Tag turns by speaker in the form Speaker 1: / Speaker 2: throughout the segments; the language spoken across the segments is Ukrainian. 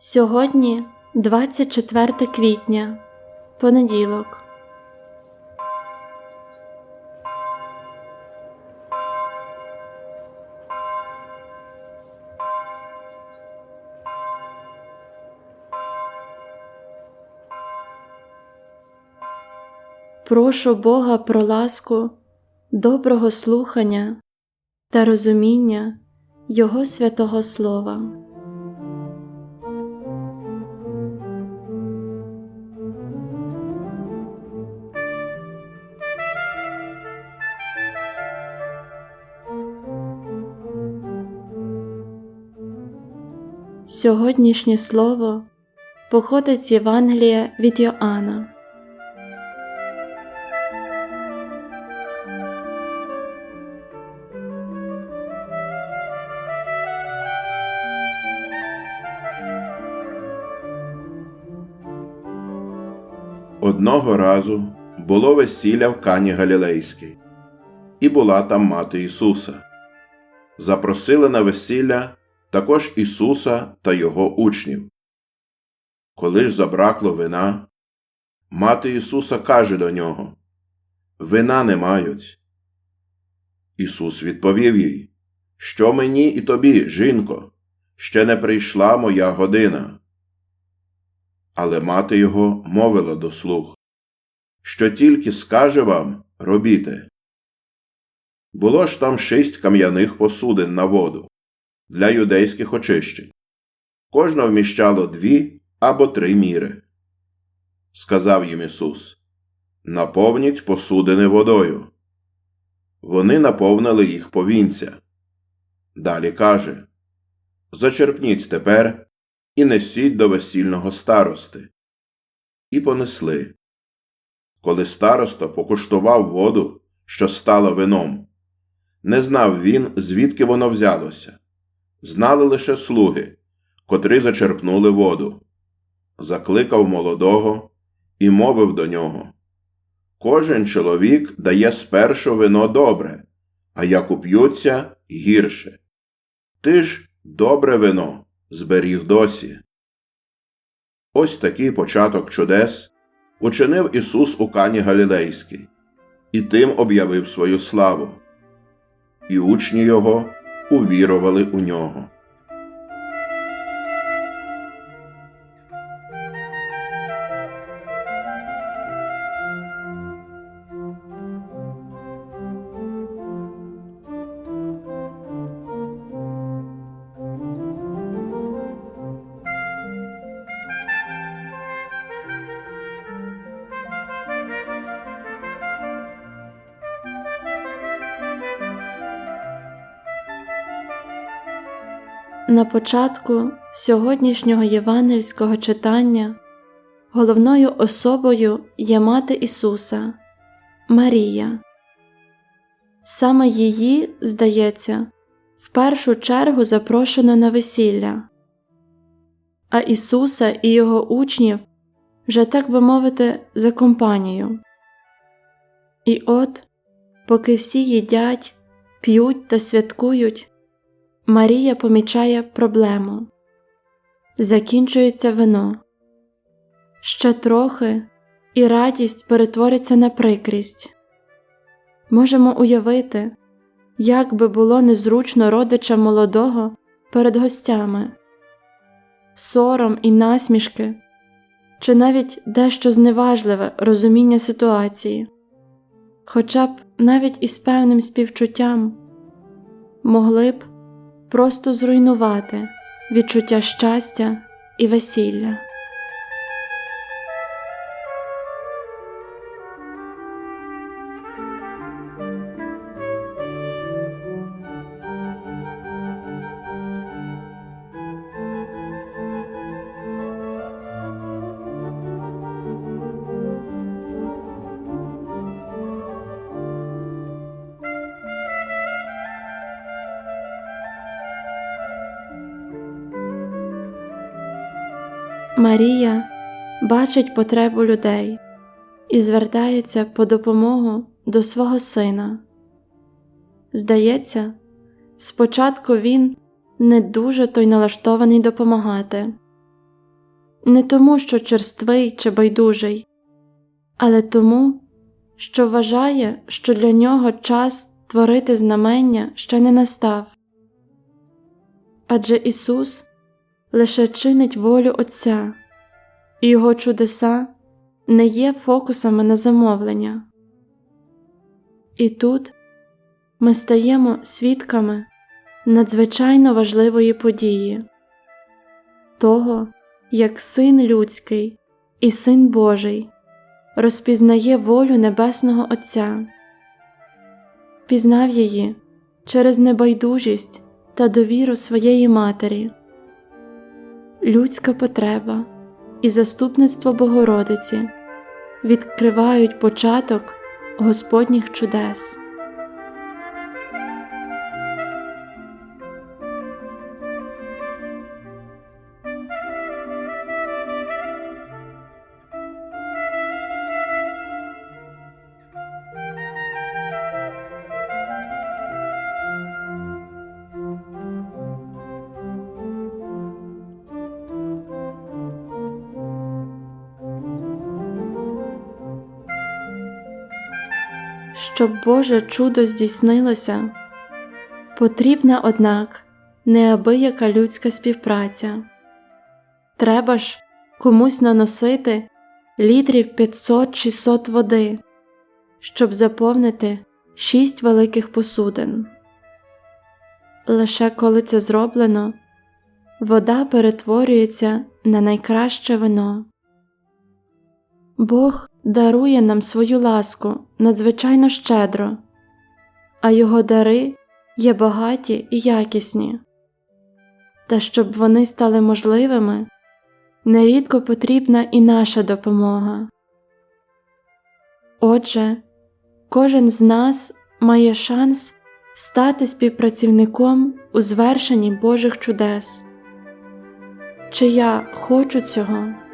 Speaker 1: Сьогодні 24 квітня, понеділок. Прошу Бога про ласку, доброго слухання та розуміння Його святого Слова. Сьогоднішнє слово походить з Євангелія від Йоанна.
Speaker 2: Одного разу було весілля в Кані Галілейській, і була там мати Ісуса. Запросили на весілля також Ісуса та Його учнів. Коли ж забракло вина, мати Ісуса каже до нього Вина не мають. Ісус відповів їй Що мені і тобі, жінко, ще не прийшла моя година. Але мати його мовила до слуг Що тільки скаже вам, робіте. Було ж там шість кам'яних посудин на воду для юдейських очищень. Кожна вміщало дві або три міри. Сказав їм Ісус Наповніть посудини водою. Вони наповнили їх повінця. Далі каже Зачерпніть тепер і несіть до весільного старости. І понесли. Коли староста покуштував воду, що стала вином, не знав він, звідки воно взялося. Знали лише слуги, котрі зачерпнули воду. Закликав молодого і мовив до нього Кожен чоловік дає спершу вино добре, а як уп'ються гірше. Ти ж добре вино зберіг досі. Ось такий початок чудес учинив Ісус у Кані Галілейській, і тим об'явив свою славу. І учні Його увірували у нього.
Speaker 1: На початку сьогоднішнього євангельського читання головною особою є мати Ісуса Марія. Саме її, здається, в першу чергу запрошено на весілля, а Ісуса і Його учнів вже, так би мовити, за компанію. І от, поки всі їдять, п'ють та святкують. Марія помічає проблему. Закінчується вино. Ще трохи, і радість перетвориться на прикрість. Можемо уявити, як би було незручно родичам молодого перед гостями, сором і насмішки, чи навіть дещо зневажливе розуміння ситуації, хоча б навіть із певним співчуттям могли б просто зруйнувати відчуття щастя і весілля. Марія бачить потребу людей і звертається по допомогу до свого сина. Здається, спочатку він не дуже той налаштований допомагати, не тому, що черствий чи байдужий, але тому, що вважає, що для нього час творити знамення ще не настав. Адже Ісус лише чинить волю Отця, і Його чудеса не є фокусами на замовлення. І тут ми стаємо свідками надзвичайно важливої події того, як Син Людський і Син Божий розпізнає волю Небесного Отця, пізнав її через небайдужість та довіру своєї Матері, людська потреба і заступництво Богородиці відкривають початок Господніх чудес. Щоб Боже чудо здійснилося, потрібна, однак, неабияка людська співпраця. Треба ж комусь наносити літрів 500-600 води, щоб заповнити шість великих посудин. Лише коли це зроблено, вода перетворюється на найкраще вино. Бог дарує нам свою ласку надзвичайно щедро, а Його дари є багаті і якісні. Та щоб вони стали можливими, нерідко потрібна і наша допомога. Отже, кожен з нас має шанс стати співпрацівником у звершенні Божих чудес. Чи я хочу цього?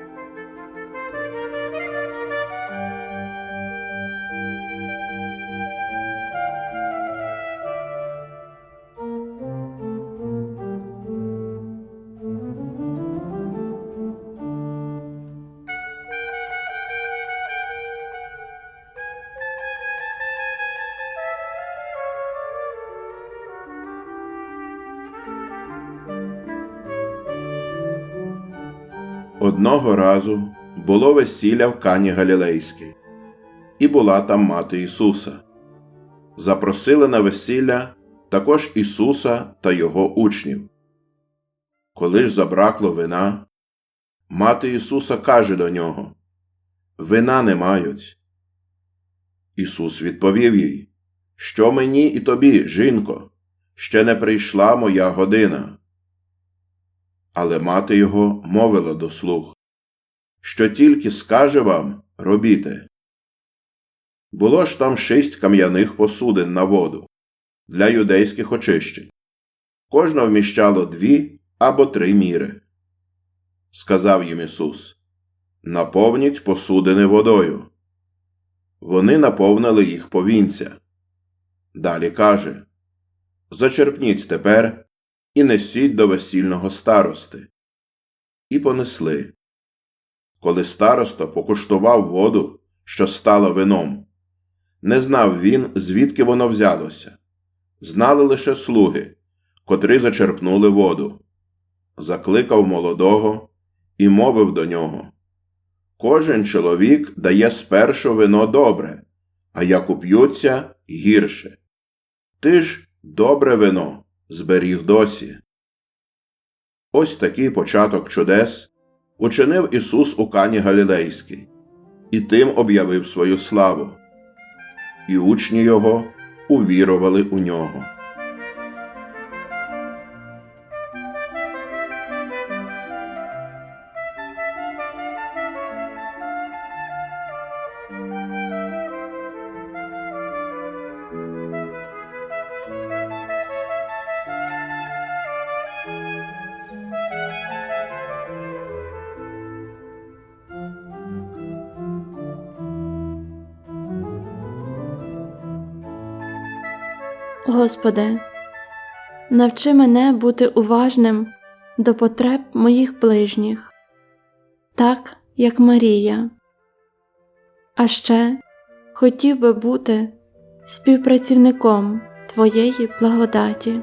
Speaker 2: Одного разу було весілля в Кані Галілейській, і була там мати Ісуса. Запросили на весілля також Ісуса та Його учнів. Коли ж забракло вина, мати Ісуса каже до нього Вина не мають. Ісус відповів їй Що мені і тобі, жінко, ще не прийшла моя година. Але мати його мовила до слуг, що тільки скаже вам, робіте. Було ж там шість кам'яних посудин на воду для юдейських очищень. Кожна вміщало дві або три міри. Сказав їм Ісус Наповніть посудини водою. Вони наповнили їх повінця. Далі каже Зачерпніть тепер і несіть до весільного старости. І понесли. Коли староста покуштував воду, що стала вином, не знав він, звідки воно взялося. Знали лише слуги, котрі зачерпнули воду. Закликав молодого і мовив до нього Кожен чоловік дає спершу вино добре, а як уп'ються гірше. Ти ж добре вино зберіг досі. Ось такий початок чудес учинив Ісус у Кані Галілейській, і тим об'явив свою славу, і учні Його увірували у нього.
Speaker 1: Господи, навчи мене бути уважним до потреб моїх ближніх, так як Марія. А ще хотів би бути співпрацівником Твоєї благодаті.